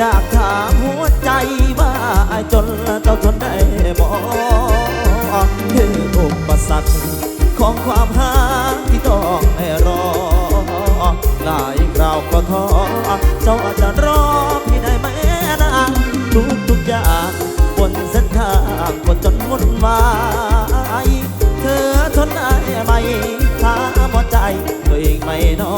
อยากถามหัวใจว่าจนเจ้าทนได้บอกคืออุปสรรคของความหาที่ต้องให้รอหลายคราวก็ท้อเจ้าอาจจะรอพี่ได้ไหมนะทุกทุกอย่างบนเส้นทางคนจนวุ่นวายเธอทนได้ไหมถามหัวใจตัวเองไม่น้อ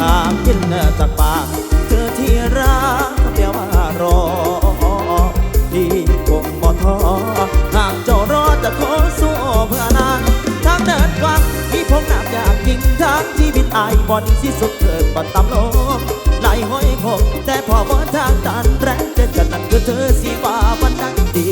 หากกินจากปาก อายบอดีสิสุดเถิดบัดตำลงไหลห้อยคงแต่พอบ่ทางตันแรงเจ็ดกันนั่นคือเธอสีฟ้าวันนั้นดี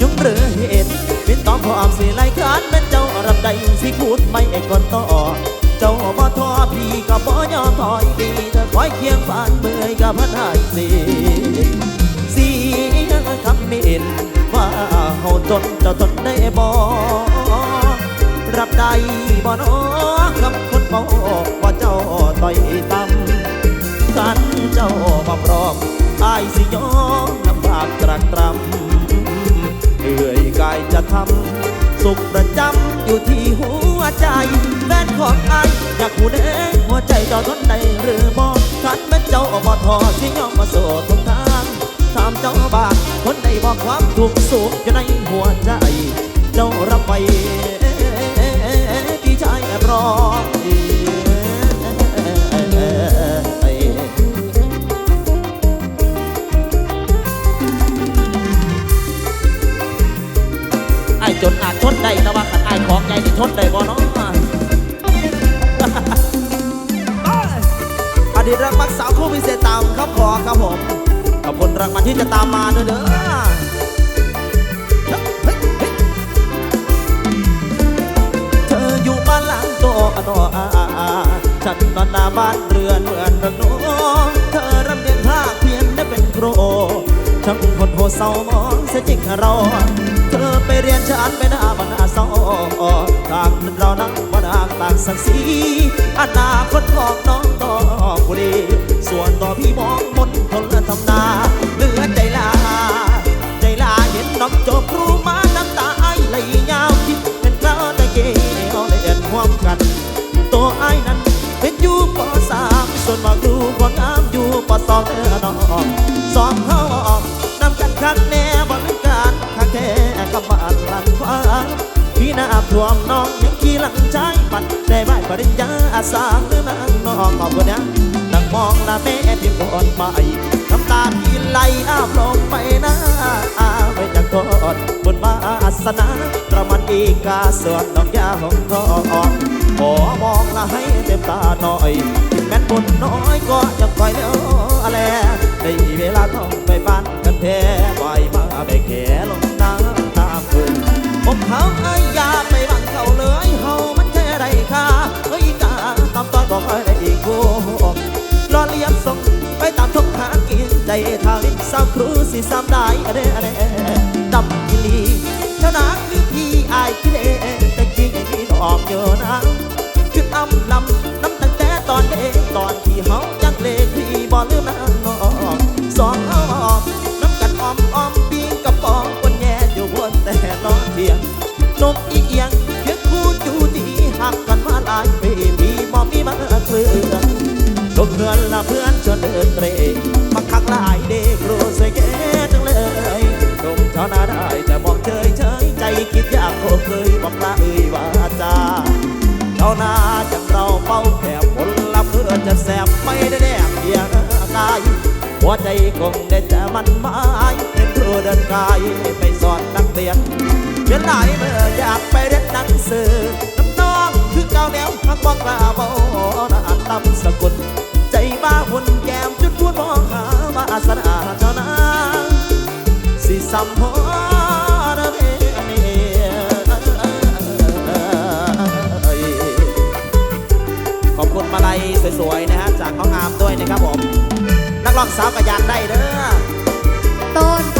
ยุ่งหรือเหตุเป็นต้องพร้อมสิไล่ขานเป็นเจ้ารับใดสิพูดไม่เอกก่อนต่อเจ้าบ่ท้อพี่ก็บ่ยอมถอยดีเธอคอยเคียงฝันเมื่อยกับพันหายสิเสียคำมินว่าเฮาจนเจ้าทนได้บ่รับได้บ่น้อกับคน เมาว่าเจ้าต่อยต่ำกันเจ้ามาพร้อมอายสิยอมลำบากตรักตรำเหนื่อยกายจะทำสุขประจำอยู่ที่หัวใจแฟนของไอายอยากหูเด้หัวใจเจ้าทนได้หรือบ่คันแม่นเจ้าบ่ทอที่ยอมมาสู่ทนทางถามเจ้าบางคนใดบอกความทุกสุขอยู่ในหัวใจ เจ้ารับไว้ พี่ชายแอบรอไอ้จนอาจทนได้แต่ว่าขันไอ้ของใจจะทนได้บ่เนาะอดีตรักมักสาวคู่พิเศษตามครับขอครับผมขอบคุณรางวัลที่จะตามมาด้วยเด้อ อนอาอาฉันนอนหน้าบ้านเรือนเหมือนรื่องโนเธอรำเรียนภาคเพียนได้เป็นครูช่างคนโหเศร้ามองเสียจริงเรา เธอไปเรียนฉันไม่น่าบันอาเศร้าทางเรานั่งบันอาต่างสักสีอนาคตของน้องต่อบุรีส่วนต่อพี่มองมนทนละทำนาเหลือใจลา ใจลาเห็นน้องจบครูมา ริญญาอาสาหรือนางน้องขอบคุณนะนั่งมองหน้าแม่พี่ก่อนไปน้ำตาพี่ไหลอาบลงไปนะอาไปจากกอดบนวาสนาประมันอีกาส่วนดอกยาของทอง ขอมองละให้เต็มตาหน่อยถึงแม้นบุญน้อยก็ยังคอยเลี้ยวแลได้เวลาต้องไปบ้านกันแท้ปล่อยมาไปแข่ลงน้ำตามคืนผมเขาไอ้ บอกคอยได้อีกคู่รอเลี้ยงส่งไปตามทุกหากินใจทางลิ้นสาวครูสีสามได้อะเด้อะเด้ดำกิลีเท่านั้นคือพี่อายคิดเองแต่จริงพี่ดอกเยอะนะขึ้นอำลำน้ำตั้งแต่ตอนเด็กตอนที่เฮายังเล็กพี่บ่ลืมนะ เดินเตร่มาคักหลายเด็กรู้สวยแก่จังเลยดมเจ้าหน้าได้แต่มองเฉยเฉยใจคิดอยากโคเคยบอกลาเอ่ยว่าจาเจ้าหน้าจากเราเป้าแผ่ผลลัพธ์เพื่อจะแสบไม่ได้แนบเพียงกายหัวใจคงได้แต่มันหมายเป็นครูเดินกายไปสอนนักเรียนเวลาเมื่ออยากไปเรียนหนังสือน้ำน้องคือเก่าแนวพักบอกลาเบอ สัมพรเบขอบคุณมาลัยสวยๆนะฮะจากข้องอามด้วยนะครับผม นักร้องสาวก็อยากได้เด้อต้น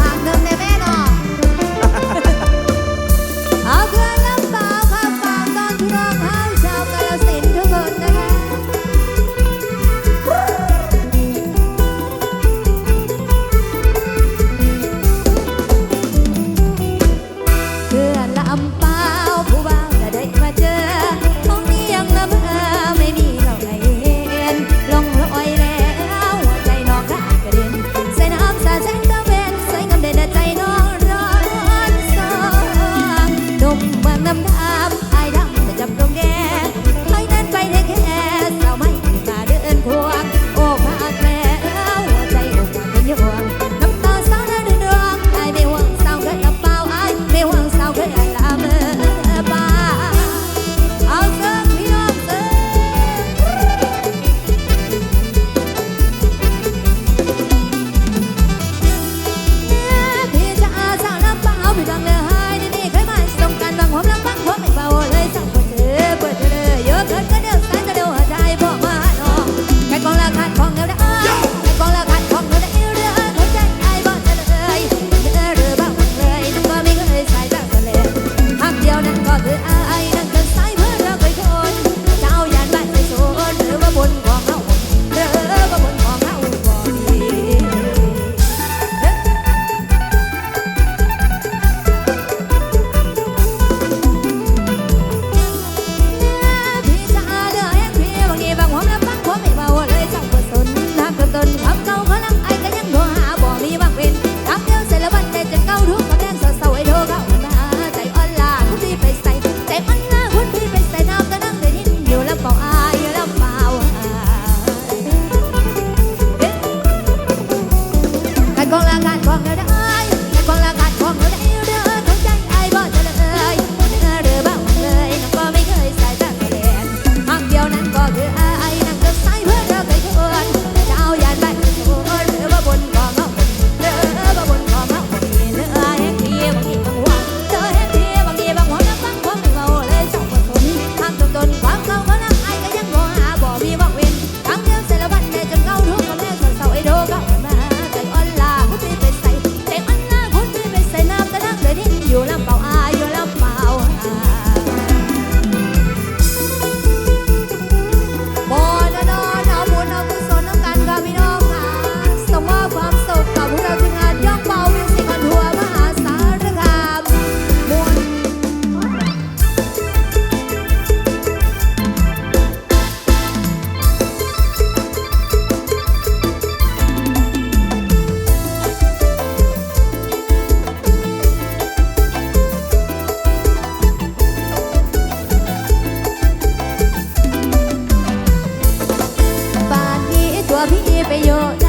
พี่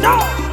道。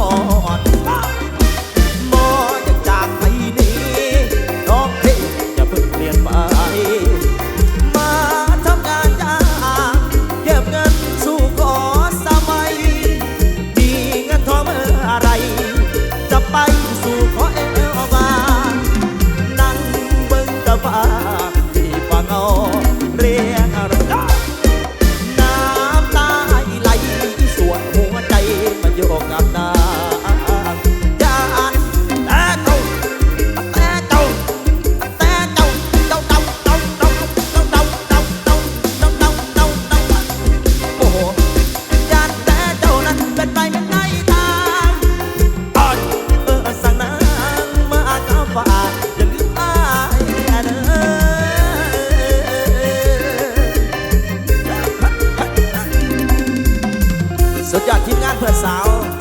อน pessoal.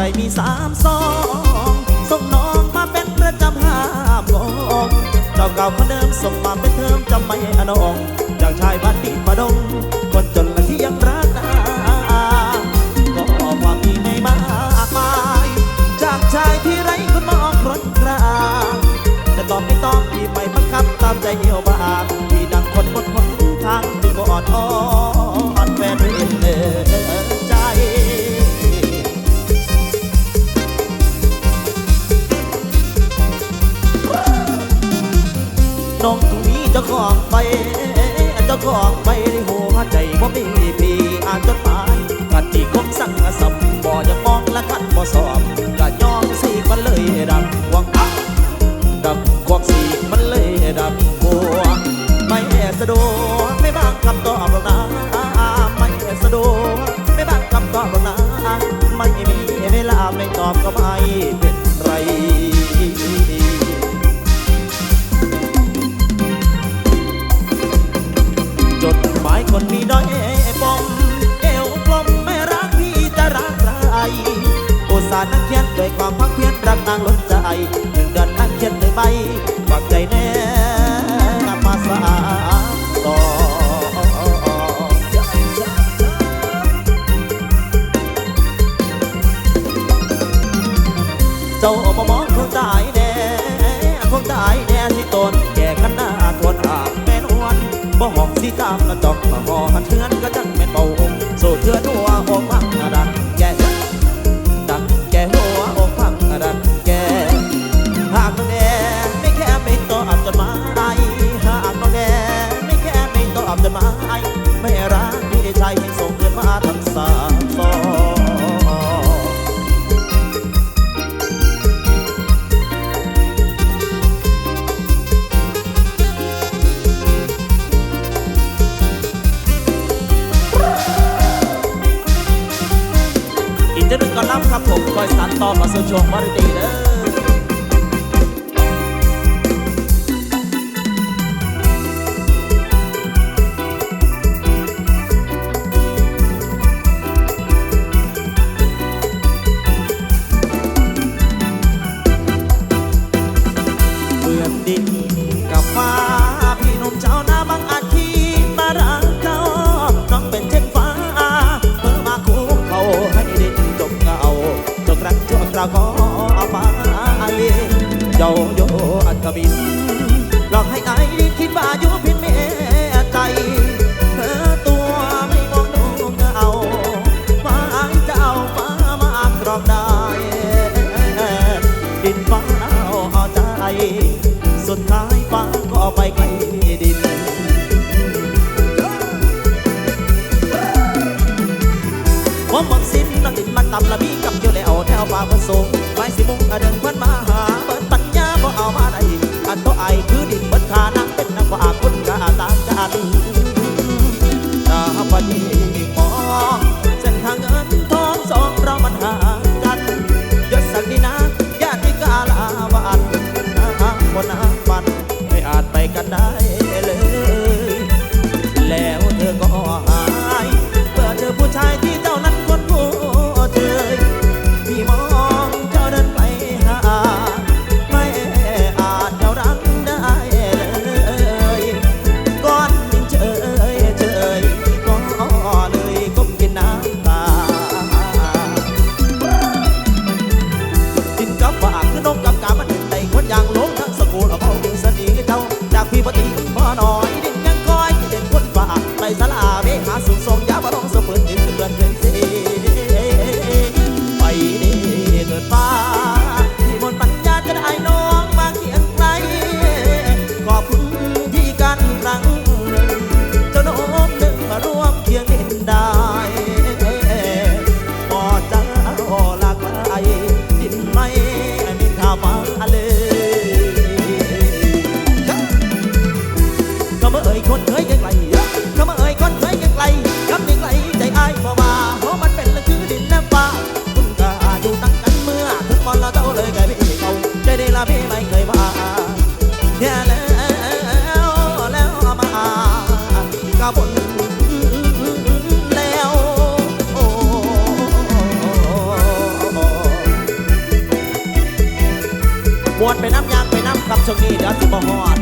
ใรมีสามสองส่งน้องมาเป็นประจำห้ามงงเจ้าเก่าคนเดิมส่งมาเป็นเทอมจำไม่อนองจากชายบ้านดีประดง มีพี่อาจจดหมายกันที่คงสั่งสับบ่อยังมองละคัดบ่สอบก็ยองสีมันเลย มาบอเธ ช่วงนี้เดี๋ยวสิบ่ฮอด